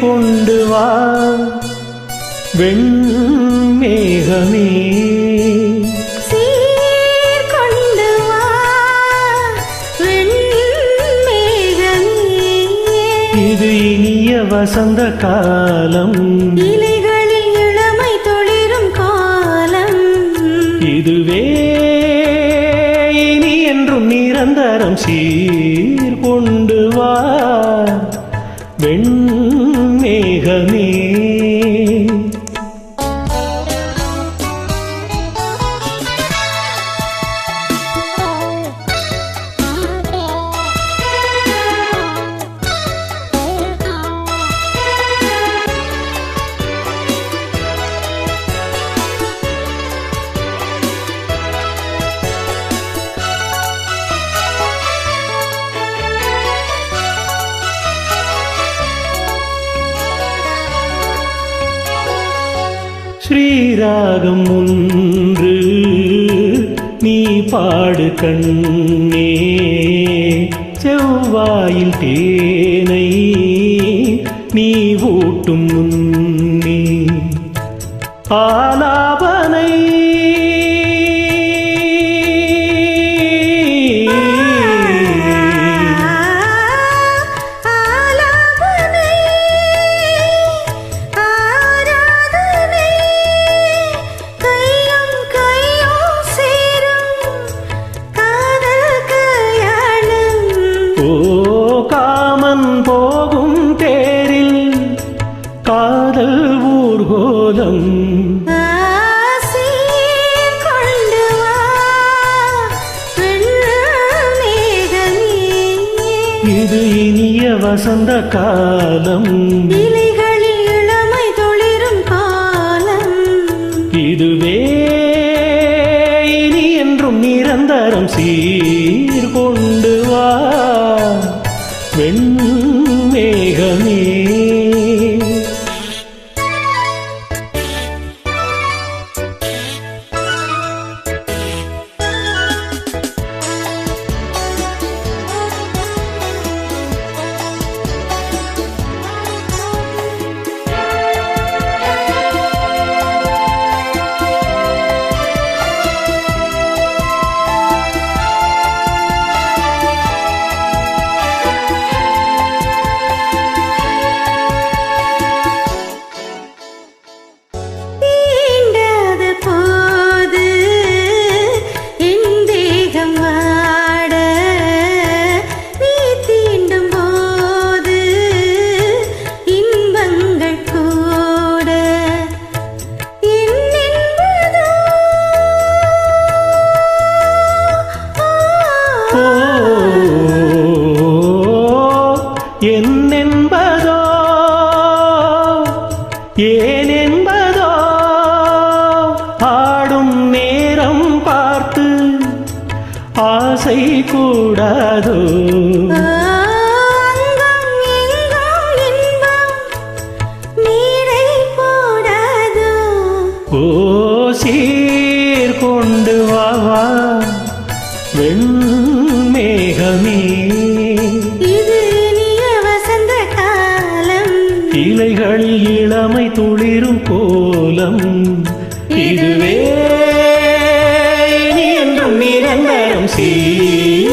கொண்டு வா. வெண்மேகமே. இது இனிய வசந்த காலம். இலைகளில் இளமை தொளிரும் காலம். இதுவே இனி என்றும் நிரந்தரம் சீர் கொண்டு வா. வெண்மேகமே ஸ்ரீராகம் ஒன்று. நீ பாடு கண்ணே செவ்வாயில் தேனை நீ ஊட்டும் முன்னே. ஆலாபனை வெண்மேகமே இது இனிய வசந்த காலம். இலைகளில் இளமை தொளிரும் காலம். இதுவே இனி என்றும் நிரந்தரம் சீர் கொண்டு வா வெண்மேகமே என்னென்பதோ ஏன் என்பதோ ஆடும் நேரம் பார்த்து ஆசை கூடாதோ. சீர் கொண்டு வா வா. வெண்மேகமே இளமை துளிரும் கோலம். இதுவே இனி என்றும் நிரந்தரம் சீர்